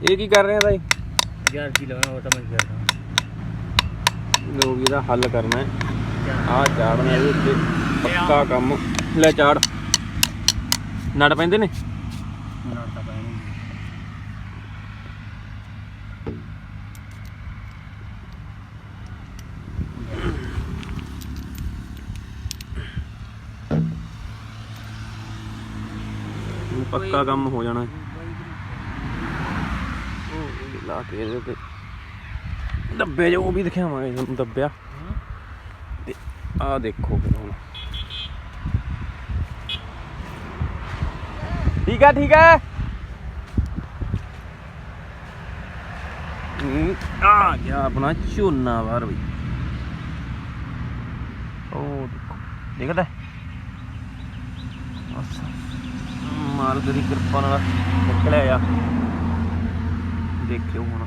ਇਹ ਕੀ ਕਰ ਰਿਹਾ ਬਾਈ? ਯਾਰ ਕੀ ਲਾਉਣਾ ਉਹ ਤਾਂ ਮੈਂ ਕਰਦਾ ਲੋ ਵੀ ਇਹਦਾ ਹੱਲ ਕਰਨਾ ਹੈ। ਆਹ ਚਾੜਨਾ ਇਹਦੇ ਉੱਤੇ ਪੱਕਾ ਕੰਮ। ਲੈ ਚਾੜ। ਨੜ ਪੈਂਦੇ ਨੇ? ਪੈਣੀ ਪੱਕਾ ਕੰਮ ਹੋ ਜਾਣਾ ਹੈ। ਲਾ ਕੇ ਇਹਦੇ ਤੇ। ਦੱਬੇ ਜੋ ਉਹ ਵੀ ਦਿਖਾਵਾਂਗੇ ਤੁਹਾਨੂੰ ਦੱਬਿਆ ਤੇ ਆਹ ਦੇਖੋ ਫਿਰ ਹੁਣ। ਠੀਕ ਹੈ ਠੀਕ ਹੈ, ਆ ਗਿਆ ਆਪਣਾ ਝੋਨਾ ਬਾਹਰ ਬਈ ਉਹ ਦੇਖੋ, ਦਿਖਦਾ? ਮਾਲਕ ਦੀ ਕਿਰਪਾ ਨਾਲ ਨਿਕਲਿਆ ਆ। ਦੇਖਿਓ ਹੁਣ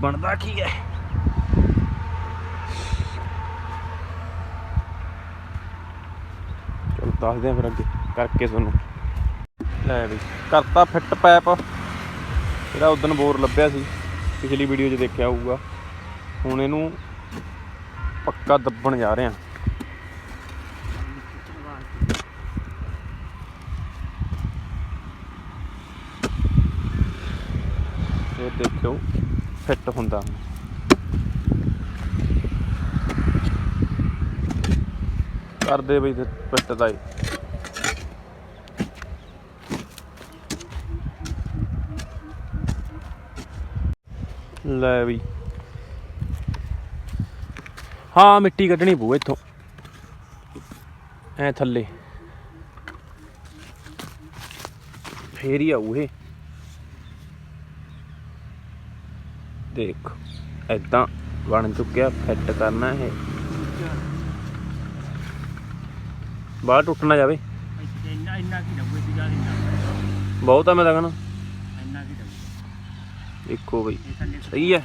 ਬਣਦਾ ਕੀ ਹੈ। ਚਲੋ ਦੱਸਦੇ ਆ ਫਿਰ ਅੱਗੇ ਕਰਕੇ ਤੁਹਾਨੂੰ। ਲੈ ਬਈ ਕਰਤਾ ਫਿੱਟ ਪੈਪ। ਜਿਹੜਾ ਉਦੋਂ ਬੋਰ ਲੱਭਿਆ ਸੀ ਪਿਛਲੀ ਵੀਡੀਓ 'ਚ ਦੇਖਿਆ ਹੋਊਗਾ। ਹੁਣ ਇਹਨੂੰ ਪੱਕਾ ਦੱਬਣ ਜਾ ਰਹੇ ਆ ਇਹ ਦੇਖਿਓ ਫਿੱਟ ਹੁੰਦਾ। ਕਰਦੇ ਬਈ ਫਿੱਟ ਦਾ ਹੀ। ਲੈ ਵੀ। ਹਾਂ, ਮਿੱਟੀ ਕੱਢਣੀ ਪਊ ਇੱਥੋਂ। ਐ ਥੱਲੇ। ਫੇਰ ਹੀ ਆਊ ਇਹ। ਦੇਖ ਐਦਾਂ ਬਣ ਚੁੱਕਿਆ ਫਿੱਟ ਕਰਨਾ ਇਹ। ਬਾਹਰ ਟੁੱਟਣਾ ਜਾਵੇ। ਇੰਨਾ ਇੰਨਾ ਕੀ ਲੱਗੂ ਸੀ ਗੱਲ ਬਹੁਤ ਆ ਮੈਂ ਲੱਗਣਾ ਇੰਨਾ ਕੀ ਲੱਗੂ ਦੇਖੋ ਬਈ, ਸਹੀ ਹੈ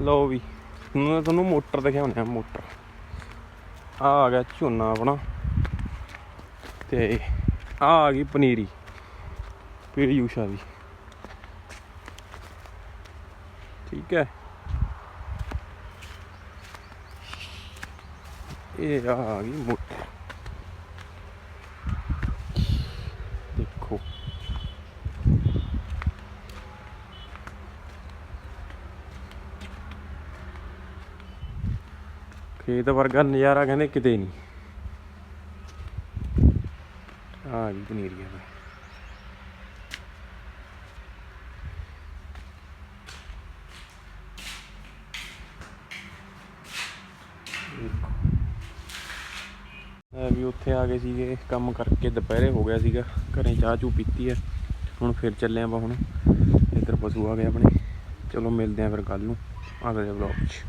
ਲਓ ਵੀ ਹੁਣ ਤੁਹਾਨੂੰ ਮੋਟਰ ਦਿਖਾਉਂਦੇ ਆ ਮੋਟਰ। ਆ ਆ ਗਿਆ ਝੋਨਾ ਆਪਣਾ। ਤੇ ਆ ਆ ਗਈ ਪਨੀਰੀ। ਪੀੜੀ ਊਸ਼ਾ ਦੀ। ਠੀਕ ਹੈ। ਇਹ ਆ ਗਈ ਮੋਟਰ ਦੇਖੋ। ਖੇਤ ਵਰਗਾ ਨਜ਼ਾਰਾ ਕਹਿੰਦੇ ਕਿਤੇ ਨਹੀਂ। ਆ ਗਈ ਪਨੀਰੀ ਆ ਵੀ ਉੱਥੇ ਆ ਗਏ ਸੀਗੇ, ਕੰਮ ਕਰਕੇ ਦੁਪਹਿਰੇ ਹੋ ਗਿਆ ਸੀਗਾ, ਘਰੇ ਚਾਹ ਚੂ ਪੀਤੀ ਹੈ। ਹੁਣ ਫਿਰ ਚੱਲੇ ਆਪਾਂ ਹੁਣ, ਇੱਧਰ ਪਸ਼ੂ ਆ ਗਏ ਆਪਣੇ। ਚਲੋ ਮਿਲਦੇ ਆਂ ਫਿਰ ਕੱਲ ਨੂੰ ਅਗਲੇ ਵਲੌਗ 'ਚ।